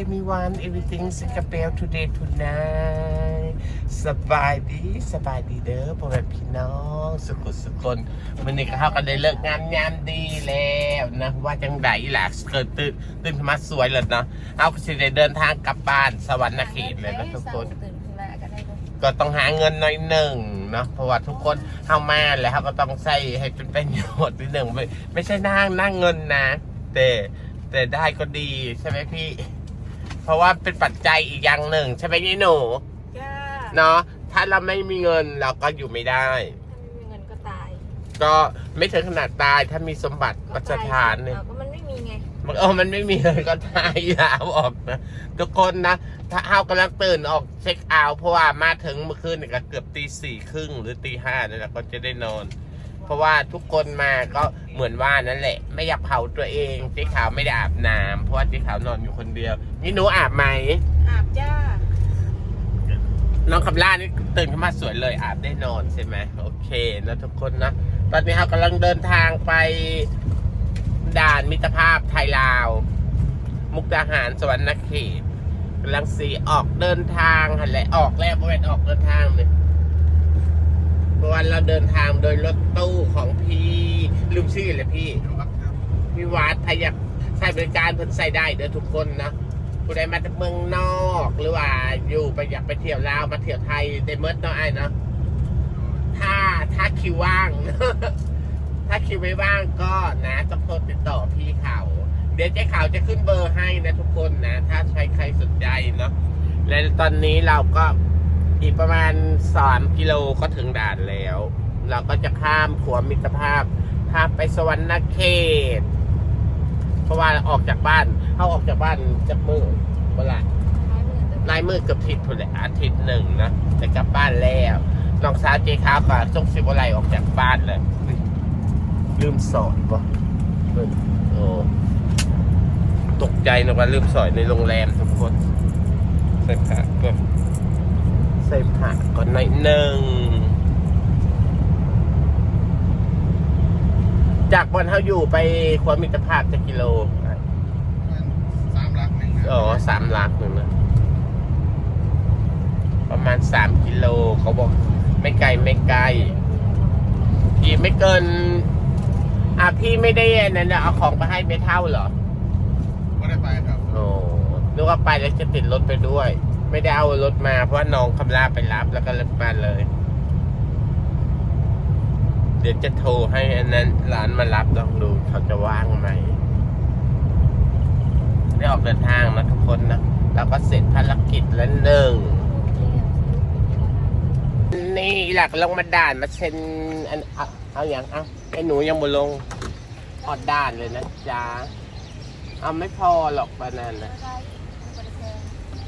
everyone everything s i n g a p o r e today tonight สบายดีสบายดีเด้อพ่อแม่พี่น้องสุขสุคนวันนี้ก็เข้ากันได้เลิกงานยามดีแล้วนะว่าจังไดล่ะเกิดตื่นตื่นขึ้นมาสวยเลยเนาะเอาสิได้เดินทางกลับบ้านสวรรค์เขตเลยนะทุกคน ตื่นขึ้นมาก็ได้บ่ก็ต้องหาเงินหน่อยหนึ่งเนาะเพราะว่าทุกคนเข้ามาแล้วเขาก็ต้องใช้ให้เป็นประโยชน์นิดหนึ่งไม่ไม่ใช่นั่งนั่งเงินนะ แต่แต่ได้ก็ดีใช่ไหมพี่ เพราะว่าเป็นปัจจัยอีกอย่างหนึ่ง ใช่ไหมนี่หนูจ้าเนาะถ้าเราไม่มีเงินเราก็อยู่ไม่ได้ ถ้าไม่มีเงินก็ตายก็ไม่ถึงขนาดตายถ้ามีสมบัติปัจจานเนี่ยก็มันไม่มีไง มันเออมันไม่มีเลยก็ตายยาวออกนะ ทุกคนนะ ถ้าเอากำลังตื่นออกเช็คเอาท์เพราะว่ามาถึงเมื่อคืนเนี่ยก็เกือบตีสี่ครึ่งหรือตีห้าเนี่ยแหละก็จะได้นอน เพราะว่าทุกคนมาก็เหมือนว่านั่นแหละ ไม่อยากเผาตัวเองเจ๊ขาวไม่ได้อาบน้ำเพราะว่าเจ๊ขาวนอนอยู่คนเดียว นี่หนูอาบไหม อาบจ้า น้องคำล่านี่ตื่นขึ้นมาสวยเลยอาบได้นอนใช่ไหมโอเคนะทุกคนนะ ตอนนี้เรากำลังเดินทางไปด่านมิตรภาพไทยลาว มุกดาหารสวรรณเขตกำลังสีออกเดินทางหันแหละออกแล้วเพราะเป็นออกเดินทางเลยเพราะว่าเราเดินทางโดยรถตู้ของพี่ลืมชื่อเลยพี่ พี่วัดถ้าอยากใช้บริการเพิ่นใส่ได้เด้อทุกคนนะ ผู้ใดมาจากเมืองนอกหรือว่าอยู่ไปอยากไปเที่ยวลาวมาเที่ยวไทยได้เมิดเนาะไอ้เนาะถ้าถ้าคิวว่าง ถ้าคิวไม่ว่างก็นะต้องโทรติดต่อพี่เขาเดี๋ยวเจ๊ขาวจะขึ้นเบอร์ให้นะทุกคนนะ ถ้าใครใครสนใจเนาะและตอนนี้เราก็อีกประมาณสามกิโลก็ถึงด่านแล้ว เราก็จะข้ามขัวมิตรภาพข้ามไปสวรรณเขต เพราะว่าออกจากบ้าน เขาออกจากบ้านจากมือเมื่อไหร่ท้ายมือแต่นายมือเกือบทิศพุ่นแหละอาทิตย์หนึ่งนะจะกลับบ้านแล้วน้องสาวเจค้าวก็จงสิบอะไรออกจากบ้านเลยลืมสอนปะโอ้ตกใจนะว่าลืมสอนในโรงแรมทุกคนใส่ผ้าก็ใส่ผ้าก่อนหน่อยหนึ่งจากวันเขาอยู่ไปความมิตรภาพจะกิโล สามลักหนึ่งนะ อ๋อสามลักหนึ่งนะประมาณสามกิโลเขาบอก ไม่ไกลไม่ไกลอีกไม่เกิน อะพี่ไม่ได้อันนั้นนะเอาของไปให้ไม่เท่าเหรอไม่ได้ไปครับโอ้นึกว่าไปแล้วจะติดรถไปด้วย ไม่ได้เอารถมาเพราะว่าน้องคำลาไปรับแล้วก็รถมาเลย เดี๋ยวจะโทรให้อันนั้นร้านมารับลองดูเขาจะว่างไหม ได้ออกเดินทางนะทุกคนนะเราก็เสร็จภารกิจแล้วหนึ่งนี่หลักลงมาด่านมาเซ็นอันเอาเอาอย่างเอาไอ้หนูยังบ่ลงออดด่านเลยนะจ๊ะเอาไม่พอหรอกประมาณนะ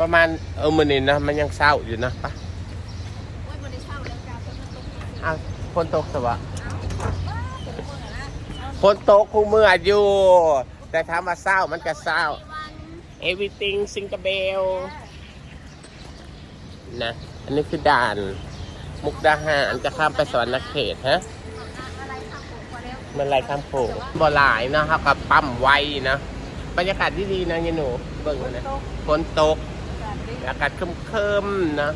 ประมาณเออมันนี่นะมันยังเศร้าอยู่นะปะเอาคนตกสวะคนตกคูเมื่ออยู่ แต่ถามว่าเศร้ามันก็เศร้า everything ซิง a เบลนะ อันนี้คือด่าน มุกดาหารจะข้ามไปสวรรณเขตฮะมันไรข้ามโขงบ่หลายนะครับกับปั๊มไวนะบรรยากาศที่ดีนะยายหนูเบิ่งนะฝนตก อากาศเคิมๆนะ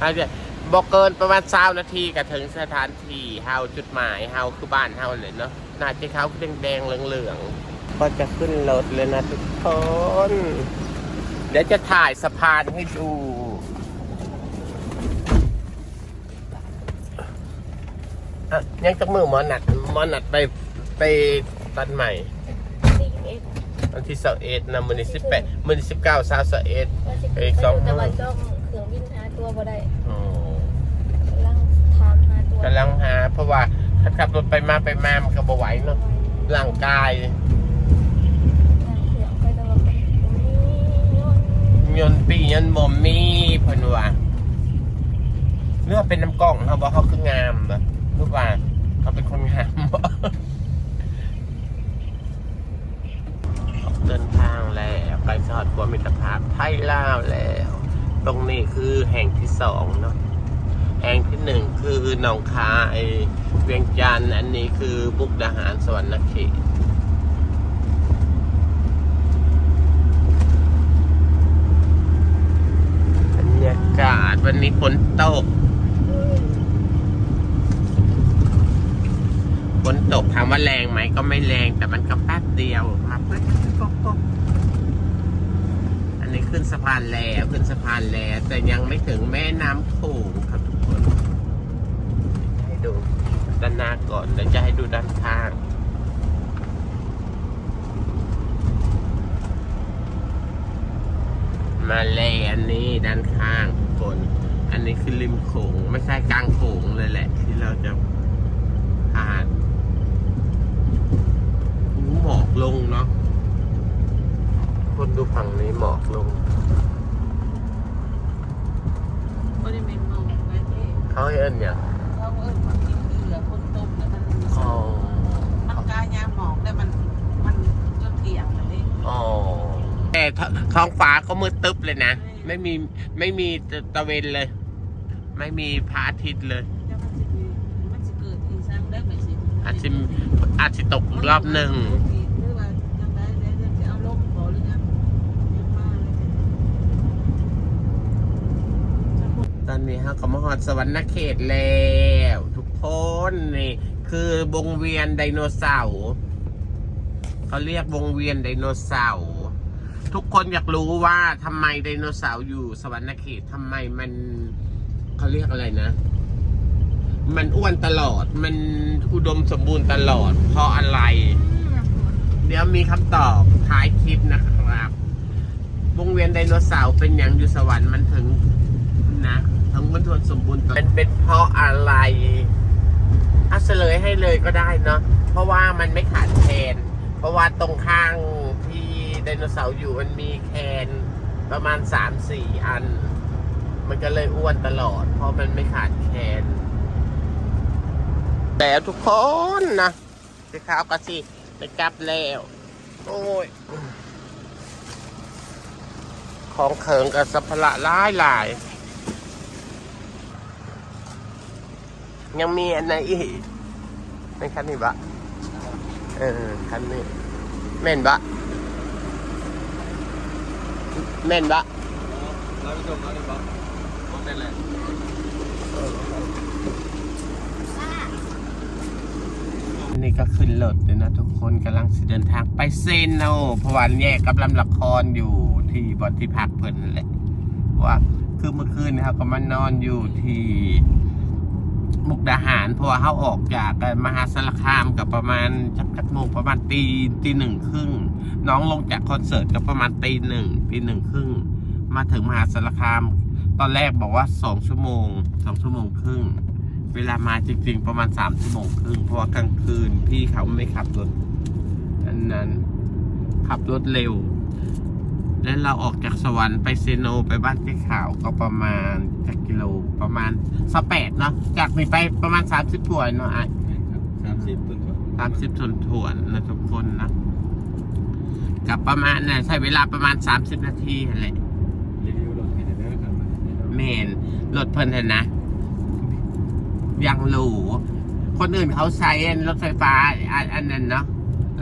อาจจะบอกเกินประมาณเช้านาทีก็ถึงสถานที่เฮาจุดหมายเฮาคือบ้านเฮาเลยเนาะหน้าที่เขาแดงๆเหลืองๆ ก็จะขึ้นรถเลยนะทุกคน เดี๋ยวจะถ่ายสะพานให้ดูอะยังจักมือหมอนัดหมอนัดไปไปตัดใหม่วันที่สิบเอ็ดนะมือที่สิบแปดมือที่สิบเก้าสาวสิบเอ็ดอีกสองแต่ว่าจ้องเครื่องบินหาตัวบ่ได้อ๋อกำลังถามหาตัวกำลังหาเพราะว่าถ้าขับรถไปมาไปมามันก็บ่ไหวเนาะร่างกาย นต์ปียนบ่มีเพิ่นว่าเลือกเป็นน้ำกล่องเขาบอกเขาคืองามแบบรูปว่าเขาเป็นคนงามเดินทางแล้วไปสอดกวมิตรภาพไทยลาวแล้ว ตรงนี้คือแห่งที่สองเนาะแห่งที่หนึ่งคือหนองคายเวียงจันทร์อันนี้คือบุกดาหารสวรรณเขต อากาศวันนี้ฝนตกฝนตกถามว่าแรงไหมก็ไม่แรงแต่มันก็แป๊บเดียวมาเพื่อปกปกอันนี้ขึ้นสะพานแล้วขึ้นสะพานแล้ว แต่ยังไม่ถึงแม่น้ำโขงครับทุกคน ให้ดูด้านหน้าก่อนแล้วจะให้ดูด้านข้าง มาเลยอันนี้ด้านข้างทุกคน อันนี้คือริมโขงไม่ใช่กลางโขงเลยแหละ ที่เราจะผ่านหูหมอกลงเนาะคนดูฝั่งนี้หมอกลงบ่ได้แม่นมองไว้ที่เขาเอิ้นอย่างเขาเอิ้นว่ากินเกลือคนต้มแล้วมันอ๋อมันกายามหมองแล้วมันมันจนเที่ยงเลยอ๋อ แต่ท้องฟ้าก็มืดตึ๊บเลยนะ ไม่มีไม่มีตะเวนเลย ไม่มีพระอาทิตย์เลยแล้วมันสิมีมันสิเกิดอีสังได้ไหมสิอาจจะอาจจะตกรอบหนึ่งตอนนี้ฮะก็มาฮอดสวรรณเขตแล้วทุกคนนี่คือวงเวียนไดโนเสาร์เขาเรียกวงเวียนไดโนเสาร์ ทุกคนอยากรู้ว่าทำไมไดโนเสาร์อยู่สวรรณเขตทำไมมันเขาเรียกอะไรนะ มันอ้วนตลอด มันอุดมสมบูรณ์ตลอด เพราะอะไร เดี๋ยวมีคำตอบท้ายคลิปนะครับวงเวียนไดโนเสาร์เป็นอย่างอยู่สวรรค์มันถึงนะทั้งมันทวนสมบูรณ์มันเป็นเพราะอะไรเอาเฉลยให้เลยก็ได้เนาะเพราะว่ามันไม่ขาดแคลนเพราะว่าตรงข้าง ไดโนเสาร์อยู่มันมีแคนประมาณสามสี่อัน มันก็เลยอ้วนตลอด เพราะมันไม่ขาดแคน แต่ทุกคนนะสีขาวก็สิไปกลับแล้ว โอ้ย ของเขิงกับสัพพละหลายหลาย ยังมีอันไหนอีกเป็นคันนี้บะเออคันนี้แม่นบะ แม่นบะเราไปชมแล้วดีป่ะมองได้เลยนี่ก็ขึ้นรถเลยนะทุกคนกำลังเดินทางไปเซนโนเพราะวันแยกกับลำละครอยู่ที่บอนที่พักเพิ่นนั่นแหละว่าคือเมื่อคืนนะครับก็มานอนอยู่ที่ มุกดาหารเพราะว่าเขาออกจากมหาสารคามกับประมาณจักจักโมงประมาณตีตีหนึ่งครึ่งน้องลงจากคอนเสิร์ตกับประมาณตีหนึ่งตีหนึ่งครึ่งมาถึงมหาสารคาม ตอนแรกบอกว่าสองชั่วโมงสองชั่วโมงครึ่งเวลามาจริง ๆ ประมาณสามชั่วโมงครึ่งเพราะว่ากลางคืนพี่เขาไม่ขับรถอันนั้นขับรถเร็ว แล้วเราออกจากสวรรค์ไปเซโนไปบ้านที่ข่าวก็ประมาณจากกิโลประมาณสแปดเนาะจากนี้ไปประมาณสามสิบถ่วนเนาะไอ้สามสิบต้นสามสิบถ่วนถ่วนๆนะทุกคนนะกับประมาณน่ะใช้เวลาประมาณสามสิบนาทีนั่นแหละรีวิวรถให้ได้ครับเมนรถเพิ่นเถอะนะ ยังหรูคนอื่นเขาใช้รถไฟฟ้าอันอันนั้นเนาะ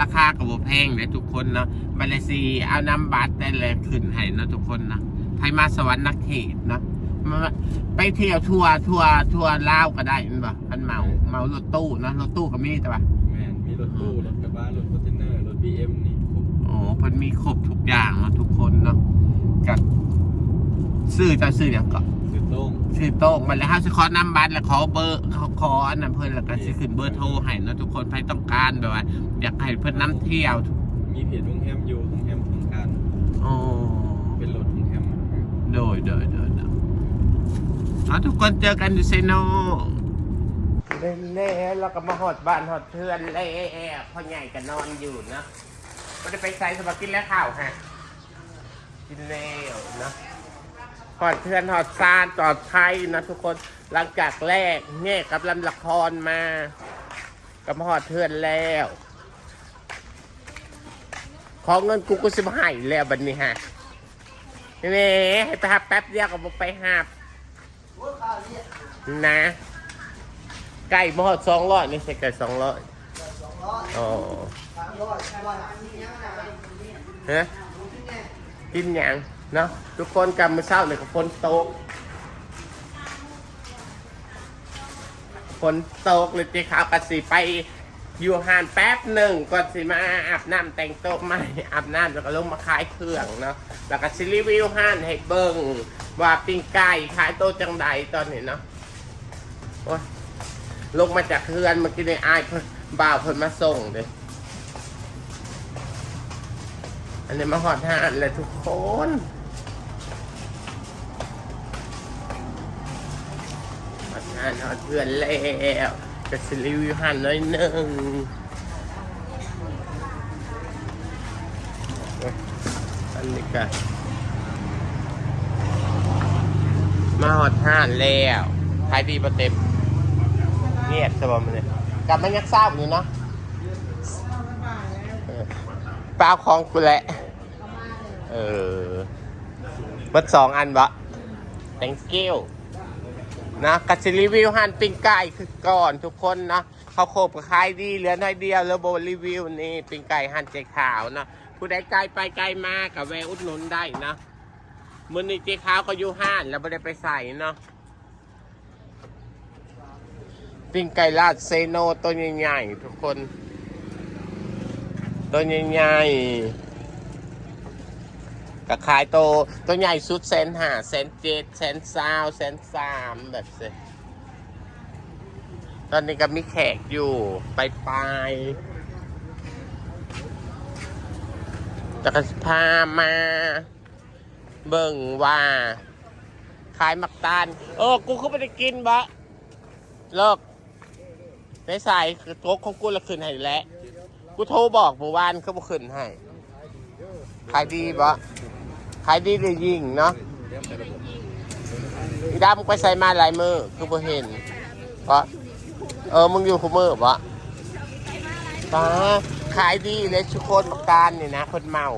ราคาก็บ่แพงเลยทุกคนเนาะมาเลเซียเอาน้ำบัตรได้เลยขึ้นให้เนาะทุกคนนะไทยมาสวรรค์นักเขตเนาะมาไปเที่ยวทัวร์ทัวร์ทัวร์ลาวก็ได้มันบ่มันเหมาเหมารถตู้เนาะรถตู้ก็มีแต่ว่าแมนมีรถตู้รถกระบะรถคอนเทนเนอร์รถบีเอ็มนี่ครบโอ้เพิ่นมีครบทุกอย่างเนาะทุกคนเนาะกับ ซื้อจะซื้ออย่างก็สุดโต้งชื่อโต้งมันแล้วเขาจะขอนำบัตรแล้วขอเบอร์เขาขออันนั้นเพิ่นแล้วก็สิขึ้นเบอร์โทรให้เนาะทุกคนใครต้องการแบบว่า อยากให้เพิ่นน้ำเที่ยวมีเพจโรงแรมอยู่โรงแรมของการโอ้เป็นรถโรงแรมโดยโดยโดยโดยเอาทุกคนเจอกันอยู่เซโนเล่นแล้วเราก็มาหอดบ้านหอดเพื่อนแล้วพ่อใหญ่ก็นอนอยู่เนาะไม่ได้ไปใส่สมากินแล้วข้าวฮะกินแล้วเนาะ หอดเพื่อนหอดซานปลอดภัยนะทุกคนหลังจากแรกเนี่ยกับลำละครมากับหอดเพื่อนแล้ว ขอเงินกูก็สิบให้แล้วบัดนี้ฮะนี่ให้ไปหับแป๊บเดียวก็บไปหับนะไก่หมอดสองร้อยนี่ใช่ไก่สองร้อยอ๋อฮะกินย่าง เนาะทุกคนกำมือเศร้าเลยกับคนโต๊ะนตกเลยจีขาวกสิไปอยู่หานแป๊บหนึ่งก่อนสิมาอาบน้ำแต่งตัวใหม่อาบน้ำแล้วก็ลงมาขายเครื่องเนาะแล้วก็ซิรีวิวห้านให้เบิ้งว่าปิ้งไก่ขายโตะจังใดตอนนี้เนาะโอ้ยลงมาจากเพื่อนเมื่อกี้ในอายเพิ่นบ่าวเพิ่นมาส่งเลยอันนี้มาหอดห้านเลยทุกคนานหอดเพื่อนแล้วจะซิรีวิวห้านน้อยหนึ่งอันนี้ก็มาหอดห้านแล้วขายดีประเต็มเงียบสบายมันเลยกลับมายักเศร้าอยู่เนาะเปล่าของกูแหละ เออเบิดสองอันบะ thank you นะกัสรีวิวหันปิ้งไก่คือก่อนทุกคนนะเขาโคบกับขายดีเหลือน้อยเดียวแล้วโบรีวิวนี่ปิ้งไก่หันเจ๊ขาวนะผู้ใดไกลไปไกลมากับแวะอุดหนุนได้นะมือนี้เจ๊ขาวก็อยู่ห้านแล้วไม่ได้ไปใส่เนาะปิ้งไก่ลาดเซโนตัวใหญ่ๆทุกคน ตัวใหญ่ๆ กับขายโตวตัวใหญ่สุดเซนหาเซนเจ็ดเซนสาวเซนสามแบบเซตอนนี้ก็มีแขกอยู่ไปไปจะกพามา เบิ่งว่า ขายมักตาลเออ กูเขาไม่ได้กินบะเลิกใสายคือโต๊ะของกูละคืนให้แล้ว กูโทรบอกเมื่อวานเขาบอกขึ้นให้ ขายดีปะ ขายดีเลยยิงเนาะอีดามึงไปใส่มาหลายมือคือบ่เห็นปะเออมึงอยู่คุมือปะป้าขายดีเลยทุกคนประการนี่นะ คนเมา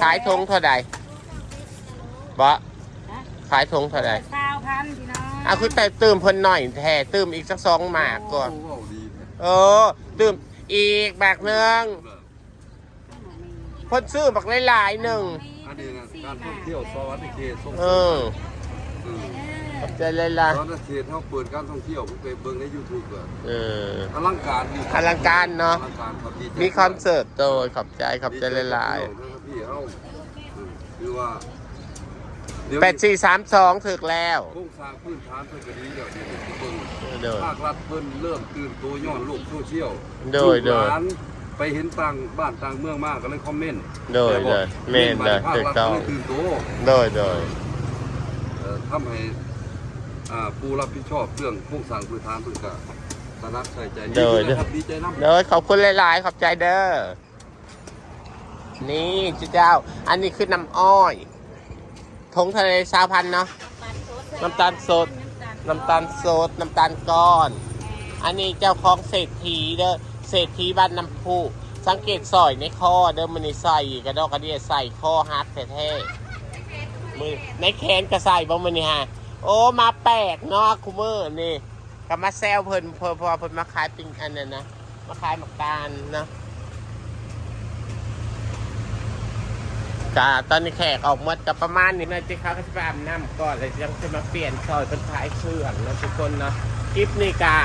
ขายทงเท่าใดปะขายทงเท่าใดเก้าพันพี่น้องเอาคุณแต่ตื่มเพิ่นหน่อยแท้ตื่มอีกสักสองหมากก่อนโอ้ดีแท้เออ ตื่มอีกแบกหนึ่ง เพ่นซื้อบักหลายๆหนึ่งอันนี้นะการท่องเที่ยวสวัสดิเขตส่งเอเสริอมมขอบใจเลยล่ะสวัสดิเขตเขาเปิดการท่องเที่ยวผมไปเบิ่งใน YouTube เลยเออ อลังการดีอลังการเนอะ อลังการครับดีใจมีคอนเสิร์ตโดยขอบใจขอบใจหลายพี่เฮาอืมคือว่าเดี๋ยวๆแปดสี่สามสองถึกแล้วโครงสร้างพื้นฐานเพิ่นก็ดีแล้วเดี๋ยวผมสิเบิ่งโดย ภาครัฐเพิ่นเริ่มตื่นตัวย้อนโลกโซเชียลโดยโดยลูกหลาน ไปเห็นต่างบ้านต่างเมืองมากก็เลยคอมเมนต์โดยโดยเมนไปโดยภาคถูกรัฐต้องก็เลยตื่นตัวโดยโดยเอ่อทำให้อ่าผู้รับผิดชอบเรื่องโครงสร้างพื้นฐานเพิ่นก็ตระหนักใส่ใจดีนะครับดีใจนำโดยขอบคุณหลาย ๆ ขอบใจเด้อนี่เจ้า อันนี้คือน้ำอ้อยทงทะเลสาวพันธุ์เนาะน้ำตาลสดน้ำตาลสดน้ำตาลก้อน อันนี้เจ้าของเศรษฐีเด้อ เศรษฐีบ้านน้ำพุสังเกตสอยในคอเด้อมันนี่ใส่กระดอกกระเดียใส่คอฮัทแท้ๆมือในแขนก็ใส่บ้างมันนี่ฮะโอ้มาแปลกเนาะคุมือนี่ก็มาแซวเพิ่นเพอพอเพิ่นมาขายปิงอันนั้นนะมาขายหมักตาลเนาะกะตอนนี้แขกออกหมดกับประมาณนี้นะที่เขาก็จะไปอาบน้ำก่อนเลยยังจะมาเปลี่ยนซอยเป็นขายเครื่องนะทุกคนเนาะคลิปนี้กา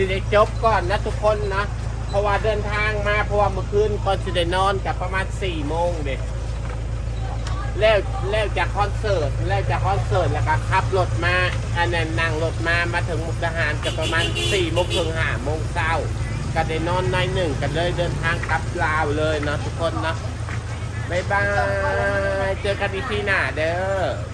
ที่ได้จบก่อนนะทุกคนนะเพราะว่าเดินทางมาเพราะว่าเมื่อคืนก่อนจะได้นอนกับประมาณสี่โมงเด็กแล้วแล้วจากคอนเสิร์ตแล้วจากคอนเสิร์ตแล้วก็ขับรถมาอันนั้นนั่งรถมามาถึงมุกดาหารกับประมาณสี่โมงถึงห้าโมงเช้าก็ได้นอนในหนึ่งกันเลยเดินทางกลับลาวเลยนะทุกคนนะบ๊ายบาย เจอกันอีกทีหน้าเด้อ